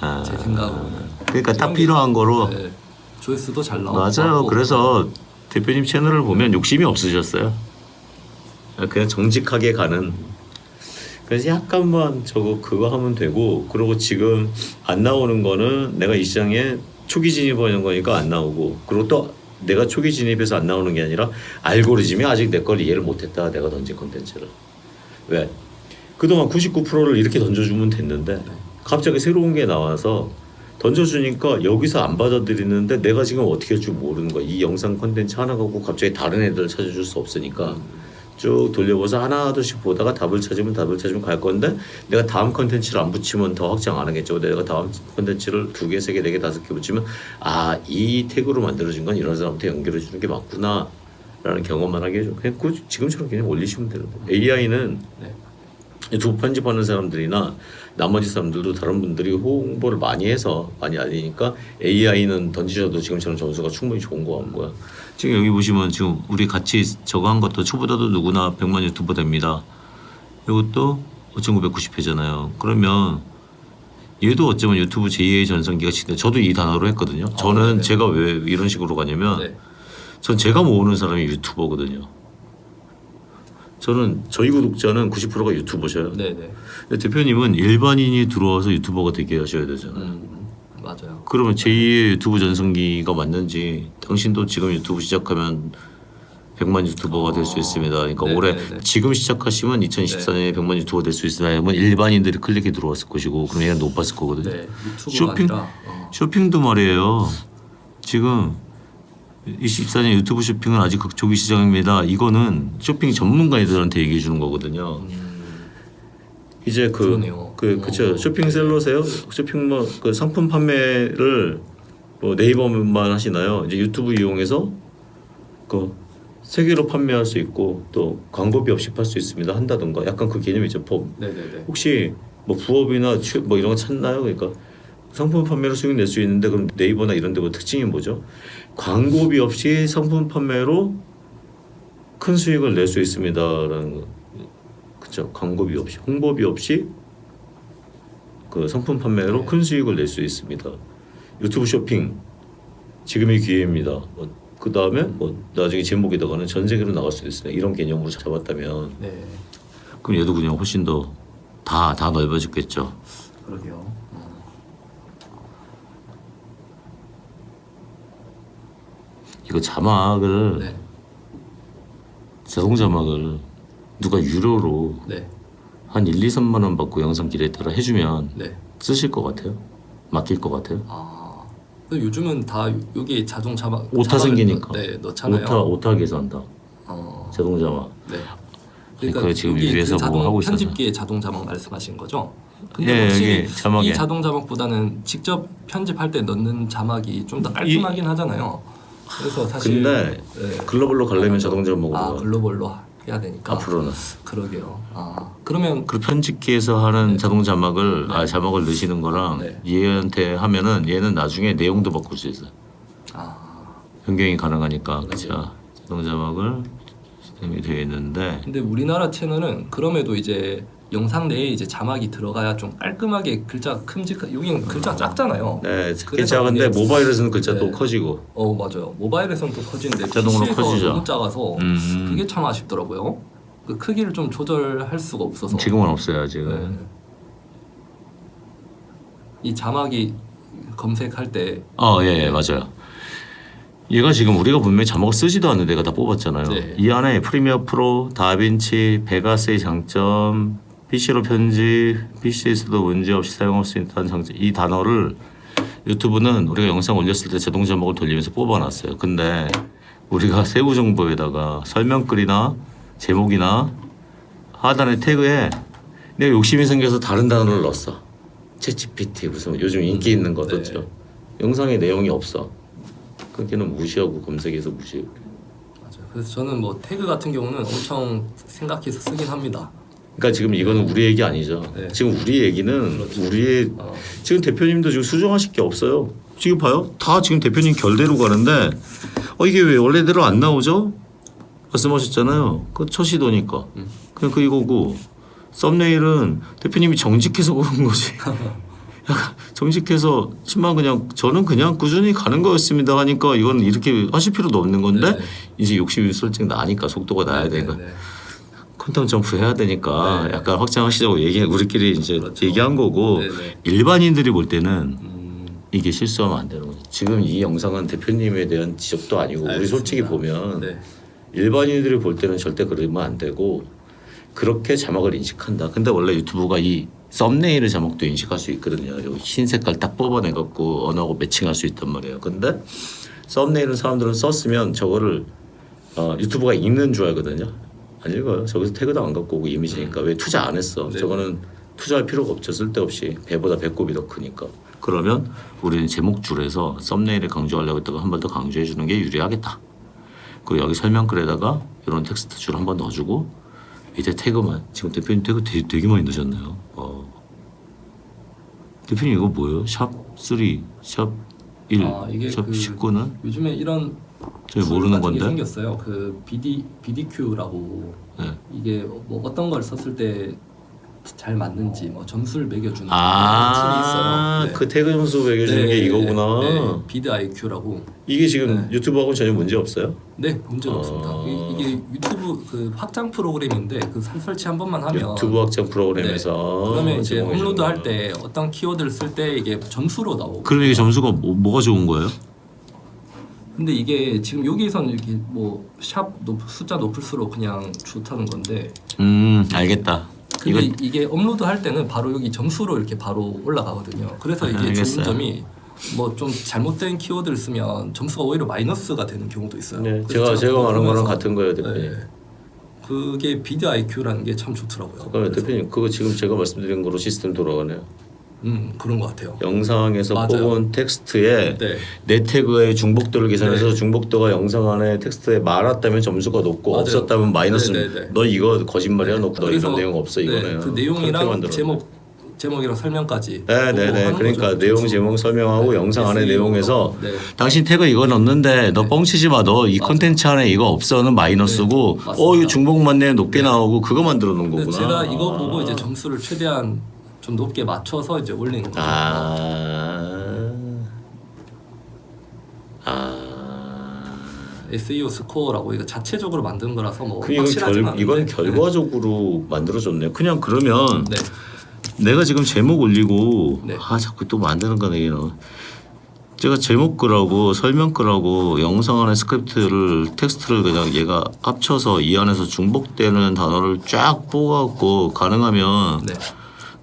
아, 제 생각으로는. 그러니까 딱 이런 게- 필요한 거로 네, 조회수도 잘 나오고. 맞아요. 그래서 대표님 채널을 보면 욕심이 없으셨어요. 그냥 정직하게 가는. 그래서 약간만 저거 그거 하면 되고 그리고 지금 안 나오는 거는 내가 이 시장에 초기 진입하는 거니까 안 나오고 그리고 또 내가 초기 진입해서 안 나오는 게 아니라 알고리즘이 아직 내 걸 이해를 못했다 내가 던진 컨텐츠를 왜 그동안 99%를 이렇게 던져주면 됐는데 갑자기 새로운 게 나와서 던져주니까 여기서 안 받아들이는데 내가 지금 어떻게 할줄 모르는 거야 이 영상 컨텐츠 하나 갖고 갑자기 다른 애들 찾아줄 수 없으니까 쭉 돌려보서 하나둘씩 보다가 답을 찾으면 답을 찾으면 갈 건데 내가 다음 컨텐츠를 안 붙이면 더 확장 안 하겠죠. 내가 다음 컨텐츠를 두 개, 세 개, 네 개, 다섯 개 붙이면 아 이 태그로 만들어진 건 이런 사람한테 연결해 주는 게 맞구나. 라는 경험만 하게 해줘. 그냥 그 지금처럼 그냥 올리시면 되는데 AI는 네. 유튜브 편집하는 사람들이나 나머지 사람들도 다른 분들이 홍보를 많이 해서 많이 알리니까 AI는 던지셔도 지금처럼 점수가 충분히 좋은 거 같고요. 지금 여기 보시면 지금 우리 같이 저거 한 것도 초보자도 누구나 100만 유튜버 됩니다. 이것도 5,990회잖아요. 그러면 얘도 어쩌면 유튜브 제2의 전성기가 시대. 저도 이 단어로 했거든요. 저는 네네. 제가 왜 이런 식으로 가냐면 네. 전 제가 모으는 사람이 유튜버거든요. 저는 저희 구독자는 90%가 유튜버셔요. 네, 네. 대표님은 일반인이 들어와서 유튜버가 되게 하셔야 되잖아요. 음, 맞아요. 그러면 제2의 유튜브 전성기가 맞는지 당신도 지금 유튜브 시작하면 100만 유튜버가 될수 어, 있습니다. 그러니까 네, 올해 네, 네. 지금 시작하시면 2014년에 100만 유튜버 될 수 있으나 하면 일반인들이 클릭해 들어왔을 것이고 그럼 얘는 높았을 거거든요. 네, 쇼핑 아니라 어, 쇼핑도 말이에요. 지금 24년 유튜브 쇼핑은 아직 극초기 시장입니다. 이거는 쇼핑 전문가들한테 얘기해 주는 거거든요. 음, 이제 그 그러네요. 그 그쵸 어. 쇼핑셀러세요? 쇼핑 뭐 그 상품 판매를 뭐 네이버만 하시나요? 이제 유튜브 이용해서 그 세계로 판매할 수 있고 또 광고비 없이 팔 수 있습니다 한다던가 약간 그 개념이 있죠. 법 네, 네, 네. 혹시 뭐 부업이나 취- 뭐 이런 거 찾나요? 그러니까 상품 판매로 수익 낼 수 있는데 그럼 네이버나 이런 데 뭐 특징이 뭐죠? 광고비 없이 상품 판매로 큰 수익을 낼 수 있습니다라는 거. 그죠? 광고비 없이 홍보비 없이 그 상품 판매로 네. 큰 수익을 낼 수 있습니다. 유튜브 쇼핑 지금이 기회입니다. 뭐 그 다음에 뭐 나중에 제목에다가는 전 세계로 나갈 수도 있어요. 이런 개념으로 잡았다면 네, 그럼 얘도 그냥 훨씬 더 다다 넓어졌겠죠. 그러게요. 어, 이거 자막을 네, 자동 자막을 누가 유료로 네, 한 1, 2, 3만 원 받고 영상 길에 따라 해주면 네. 쓰실 것 같아요? 맡길 것 같아요? 아, 그 요즘은 다 여기 자동 자막 오타 자막을 생기니까. 넣, 네, 넣잖아요. 오타 오타 계산다. 어, 자동 자막. 네. 그거 지금 여기 위에서 그뭐 자동 하고 있어서. 편집기의 자동 자막 말씀하신 거죠? 예, 근데 확실히 여기 자막에. 이 자동 자막보다는 직접 편집할 때 넣는 자막이 좀 더 깔끔하긴 하잖아요. 그래서 사실 근데 네. 글로벌로 가려면 자동 자막으로 아 가. 글로벌로 해야 되니까 앞으로는. 그러게요. 아 그러면 그 편집기에서 하는 자동 자막을 아 자막을 넣으시는 거랑 네. 얘한테 하면은 얘는 나중에 내용도 바꿀 수 있어요. 아 변경이 가능하니까 그죠. 자동 자막을 시스템이 되어 있는데 근데 우리나라 채널은 그럼에도 이제 영상 내에 이제 자막이 들어가야 좀 깔끔하게 글자 큼직한 여기는 글자 작잖아요. 네, 그래서 작은데 그게- 모바일에서는 글자 또 네. 커지고. 어 맞아요. 모바일에서는 또 커지는데 자동으로 PC에서 커지죠. 너무 작아서 음. 그게 참 아쉽더라고요. 그 크기를 좀 조절할 수가 없어서. 지금은 없어요 지금. 네. 이 자막이 검색할 때 어, 예, 예, 맞아요. 얘가 지금 우리가 분명히 자막을 쓰지도 않는 데가 다 뽑았잖아요. 네. 이 안에 프리미어 프로, 다빈치, 베가스의 장점, PC로 편집, PC에서도 문제 없이 사용할 수 있다는 장점. 이 단어를 유튜브는 우리가 영상 올렸을 때 자동 자막을 돌리면서 뽑아놨어요. 근데 우리가 세부 정보에다가 설명글이나 제목이나 하단의 태그에 내가 욕심이 생겨서 다른 단어를 넣었어. 챗GPT 무슨 요즘 인기 있는 거 네. 떴죠. 영상에 내용이 없어. 그게는 무시하고 검색해서 무시해. 맞아요. 그래서 저는 뭐 태그 같은 경우는 엄청 생각해서 쓰긴 합니다. 그러니까 지금 이거는 우리 얘기 아니죠. 네. 지금 우리 얘기는 우리의 어, 지금 대표님도 지금 수정하실 게 없어요. 지금 봐요. 다 지금 대표님 결대로 가는데 어 이게 왜 원래대로 안 나오죠? 말씀하셨잖아요. 그 첫 시도니까. 음. 그냥 그 이거고 썸네일은 대표님이 정직해서 그런 거지. 약간 정직해서 10만 그냥 저는 그냥 꾸준히 가는 거였습니다 하니까 이건 이렇게 하실 필요도 없는 건데 네. 이제 욕심이 솔직히 나니까 속도가 나야 되니까 네, 네. 퀀텀 점프 해야 되니까 네. 약간 확장하시자고 얘기 우리끼리 이제 그렇죠. 얘기한 거고 네, 네. 일반인들이 볼 때는 음, 이게 실수하면 안 되는 거죠. 지금 이 영상은 대표님에 대한 지적도 아니고 우리 알겠습니다. 솔직히 보면 네. 일반인들이 볼 때는 절대 그러면 안 되고 그렇게 자막을 인식한다. 근데 원래 유튜브가 이 썸네일의 자막도 인식할 수 있거든요. 요흰 색깔 딱 뽑아내 갖고 언어하고 매칭할 수 있단 말이에요. 근데 썸네일은 사람들은 썼으면 저거를 어, 유튜브가 읽는 줄 알거든요. 안 읽어요. 저기서 태그도 안 갖고 오고 이미지니까 왜 투자 안 했어? 네. 저거는 투자할 필요가 없죠. 쓸데없이 배보다 배꼽이 더 크니까. 그러면 우리는 제목줄에서 썸네일을 강조하려고 했다가 한 번 더 강조해 주는 게 유리하겠다. 그리고 여기 설명글에다가 이런 텍스트 줄 한 번 넣어주고 밑에 태그만 지금 대표님 태그 되게, 되게 많이 넣으셨네요. 어. 대표님 이거 뭐예요? 샵 3, 샵 1, 아, 이게 샵 그 19는 요즘에 이런 저희 툴 모르는 게 건데. 생겼어요. 그 BD BDQ라고 네. 이게 뭐 어떤 걸 썼을 때 잘 맞는지 뭐 점수를 매겨주는 아, 툴이 있어요. 그 태그 점수 매겨주는 게 이거구나. 네, 비드 IQ라고. 이게 지금 네. 유튜브하고는 전혀 문제 없어요? 네, 문제가 아. 없습니다. 이- 이게 유튜브 그 확장 프로그램인데 그 설- 설치 한 번만 하면 유튜브 확장 프로그램에서 네. 그러면 이제 업로드할 거예요. 때 어떤 키워드를 쓸 때 이게 점수로 나오고. 그럼 이게 점수가 뭐, 뭐가 좋은 거예요? 근데 이게 지금 여기선 이렇게 뭐 샵 숫자 높을수록 그냥 좋다는 건데 음 알겠다. 근데 이거 이게 업로드 할 때는 바로 여기 점수로 이렇게 바로 올라가거든요. 그래서 이게 알겠어요. 좋은 점이 뭐 좀 잘못된 키워드를 쓰면 점수가 오히려 마이너스가 되는 경우도 있어요. 네, 제가 제가 말한 거랑 같은 거예요, 대표님. 네. 그게 비드 IQ라는 게 참 좋더라고요. 잠깐만 대표님 그거 지금 제가 말씀드린 거로 시스템 돌아가네요. 음 그런 것 같아요. 영상에서 맞아요. 뽑은 텍스트에 네. 내 태그의 중복도를 계산해서 네. 중복도가 영상 안에 텍스트에 많았다면 점수가 높고 맞아요. 없었다면 마이너스. 네, 네, 네. 너 이거 거짓말이야. 너, 너 이런 내용 없어 네, 이거는. 그 내용이랑. 제목 제목이랑 설명까지. 네, 네, 네. 그러니까 거죠. 내용. 제목 설명하고 네. 영상 안에 로. 내용에서 네. 당신 태그 이거 넣었는데 너 네. 뻥치지 마. 너 이. 콘텐츠 안에 이거 없어는 마이너스고 네. 어 이거 중복 맞네 높게 네. 나오고 그거 만들어 놓은 거구나. 제가 이거 보고 이제 점수를 최대한 좀 높게 맞춰서 이제 올리는 거죠. 아. 아. SEO 스코어라고 이거 자체적으로 만든 거라서 뭐 그 이건 확실하진 결 않은데. 이건 결과적으로 만들어졌네요. 그냥 그러면 네. 내가 지금 제목 올리고 네. 아 자꾸 또 만드는 거네 이거. 제가 제목 글하고 설명 글하고 영상 안에 스크립트를 텍스트를 그냥 얘가 합쳐서 이 안에서 중복되는 단어를 쫙 뽑아갖고 가능하면 네.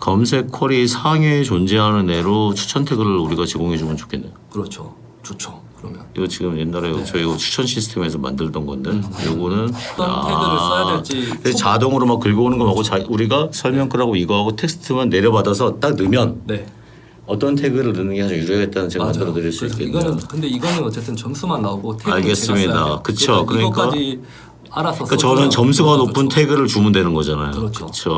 검색 쿼리 상위에 존재하는 애로 추천 태그를 우리가 제공해 주면 좋겠네요. 그렇죠. 좋죠. 그러면 이거 지금 옛날에 저희 이거 추천 시스템에서 만들던 건데 요거는 네. 어떤 태그를 써야 될지 그래서 자동으로 막 긁어오는 거 말고 자, 우리가 설명글하고 이거하고 텍스트만 내려받아서 딱 넣으면 네. 어떤 태그를 넣는 게 가장 유리하겠다는 제가 맞아요. 만들어 드릴 수 그래서 있겠네요. 이거는 근데 이거는 어쨌든 점수만 나오고 태그는 알겠습니다. 제가 써야 돼요. 그쵸. 그래서 그러니까- 이거까지 알아서 그러니까 저는 점수가 그것도 높은. 태그를 주면 되는 거잖아요. 그렇죠. 그쵸.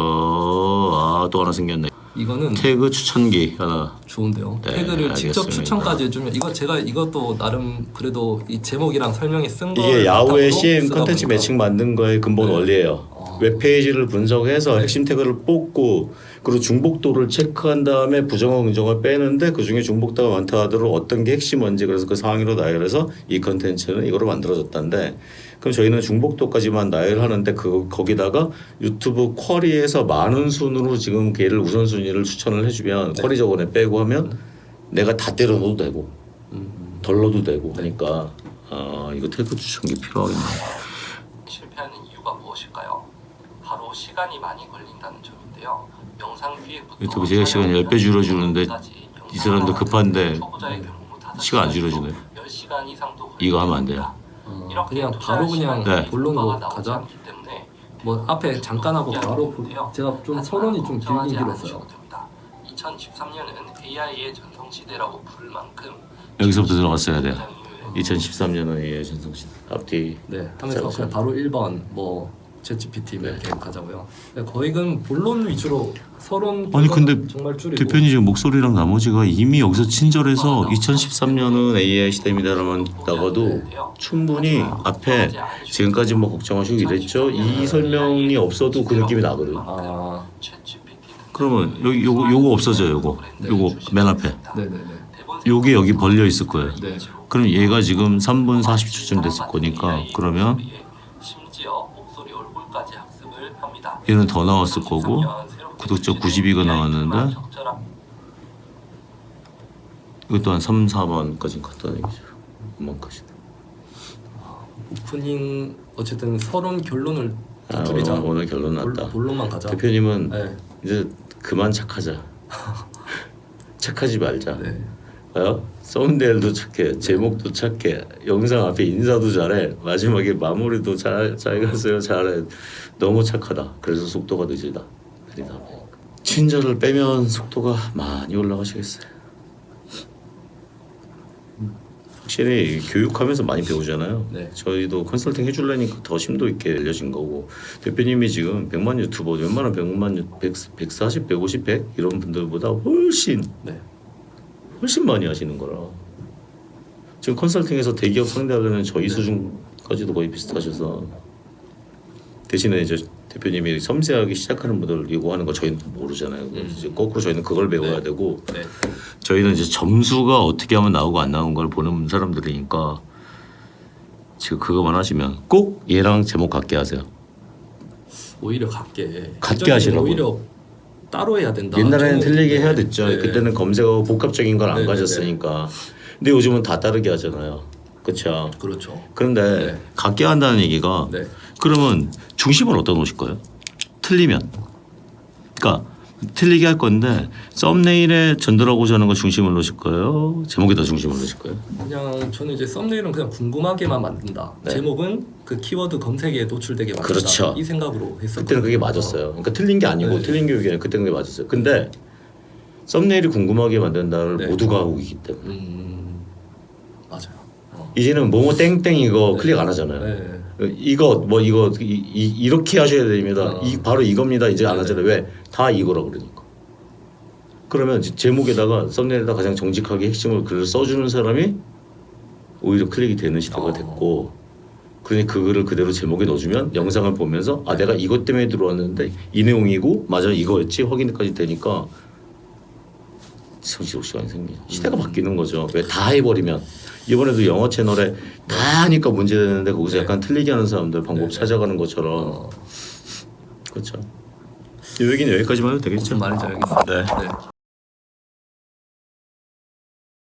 아, 또 하나 생겼네. 이거는 태그 추천기 하나. 좋은데요. 네, 태그를 직접 알겠습니다. 추천까지 해주면 이거 제가 이것도 나름 그래도 이 제목이랑 설명에 쓴 거. 이게 야후의 CM 컨텐츠. 매칭 만든 거의 근본 네. 원리예요. 어. 웹페이지를 분석해서 핵심 태그를 뽑고 그리고 중복도를 체크한 다음에 부정어 긍정을 빼는데 그 중에 중복도가 많다 하더라도 어떤 게 핵심인지 그래서 그 상위로 나열해서 이 컨텐츠는 이거로 만들어졌다는데 그럼 저희는 중복도까지만 나열하는데 그 거기다가 유튜브 쿼리에서 많은 순으로 지금 걔를 우선순위를 추천을 해주면 네. 쿼리 저번에 빼고 하면 내가 다 때려 넣어도 되고 음. 덜 넣어도 되고 하니까 아 이거 태그 추천기 필요하겠네. 실패하는 이유가 무엇일까요? 바로 시간이 많이 걸린다는 점인데요. 영상 기획부터 유튜브 제작 시간 10배 줄여주는데 이 사람도 급한데 시간 안 줄여주네. 10시간 이상도 이거 하면 안 돼요. 어, 그냥 바로 그냥 네. 본론으로 가자. 뭐 앞에 잠깐 하고 바로 볼- 제가 좀 서론이 좀 길긴 길었어요. 2013년은 AI의 전성 시대라고 부를 만큼 여기서부터 들어갔어야 돼요. 2013년은 예 전성시 앞뒤 네, 하면서 바로 1번 뭐 챗GPT 뭐 이렇게 가자고요. 네, 거의 그 본론 위주로 서론 아니, 근데 정말 줄이고 대표님 지금 목소리랑 나머지가 이미 여기서 친절해서 2013년은 AI 시대입니다라면 나가도 충분히 앞에 지금까지 뭐 걱정하시고 이랬죠 이 설명이 없어도 그 느낌이 나거든. 아 그러면 여기 요거 요거 없어져요 요거 요거 맨 앞에 아, 네네네. 요게 여기 벌려 있을 거예요. 네. 그럼 얘가 지금 3분 40초쯤 됐을 거니까 그러면 얘는 더 나왔을 거고 구독자 92가 나왔는데 이것도 한 3, 4번까지 갔다는 얘기죠. 엄마까지. 오프닝 어쨌든 서론 결론을 아, 오늘, 두드리자. 오늘 결론 났다. 본- 본론만 가자. 대표님은 네. 이제 그만 착하자. 착하지 말자. 네. 어? 썸네일도 착해, 제목도 착해, 영상 앞에 인사도 잘해, 마지막에 마무리도 잘, 잘 갔어요, 잘해. 너무 착하다. 그래서 속도가 늦다. 느리다. 친절을 빼면 속도가 많이 올라가시겠어요. 확실히 교육하면서 많이 배우잖아요. 네. 저희도 컨설팅 해주려니까 더 심도 있게 알려진 거고 대표님이 지금 100만 유튜버 웬만한 100만 유, 100, 140, 150, 100 이런 분들보다 훨씬 네. 훨씬 많이 하시는 거라. 지금 컨설팅에서 대기업 상대하려면 저희 수준까지도 거의 비슷하셔서 대신에 이제 대표님이 섬세하게 시작하는 분들 요구하는 거 저희는 모르잖아요. 이제 거꾸로 저희는 그걸 배워야 네. 되고 네. 저희는 이제 점수가 어떻게 하면 나오고 안 나오는 걸 보는 사람들이니까 지금 그거만 하시면 꼭 얘랑 제목 같게 하세요. 오히려 같게. 같게 하시라고요. 오히려 따로 해야 된다. 옛날에는 틀리게 네. 해야 됐죠. 네. 그때는 검색하고 복합적인 걸안 네, 네, 가졌으니까. 근데 요즘은 다 따르게 하잖아요. 그렇죠. 그렇죠. 그런데 네. 갖게 한다는 얘기가 네. 그러면 중심을 어디다 놓으실 거예요? 틀리면 그러니까 틀리게 할 건데 썸네일에 전달하고자 하는 거 중심을 놓으실 거예요? 제목에다 중심을 놓으실 거예요? 그냥 저는 이제 썸네일은 그냥 궁금하게만 만든다. 네. 제목은 그 키워드 검색에 노출되게 만든다. 그렇죠. 이 생각으로 했었거든요. 그때는 그게 맞았어요. 그러니까 틀린 게 아니고 네. 틀린 교육이 아니라 그때는 그게 맞았어요. 근데 썸네일이 궁금하게 만든다를 네. 모두가 하고 있기 때문에 음 맞아요. 어. 이제는 뭐뭐 땡땡 이거 네. 클릭 안 하잖아요. 네. 이거 뭐 이거 이, 렇게 하셔야 됩니다. 어. 이 바로 이겁니다. 이제 안 네. 하잖아요. 왜? 다 이거라 그러니까. 그러면 제목에다가 썸네일에다 가장 정직하게 핵심을 글을 써주는 사람이 오히려 클릭이 되는 시대가 어. 됐고 그러니 그 글을 그대로 제목에 넣어주면 영상을 보면서 아 내가 이것 때문에 들어왔는데 이 내용이고 맞아 이거였지 확인까지 되니까 성취록 시간이 생기죠. 시대가 바뀌는 거죠. 왜 다 해버리면 이번에도 영어 채널에 다 하니까 문제되는데 거기서 네. 약간 틀리게 하는 사람들 방법 네, 네. 찾아가는 것처럼 어, 그렇죠. 이 얘기는 여기까지만 해도 되겠죠. 무슨 말인지 알겠습니다. 네. 네.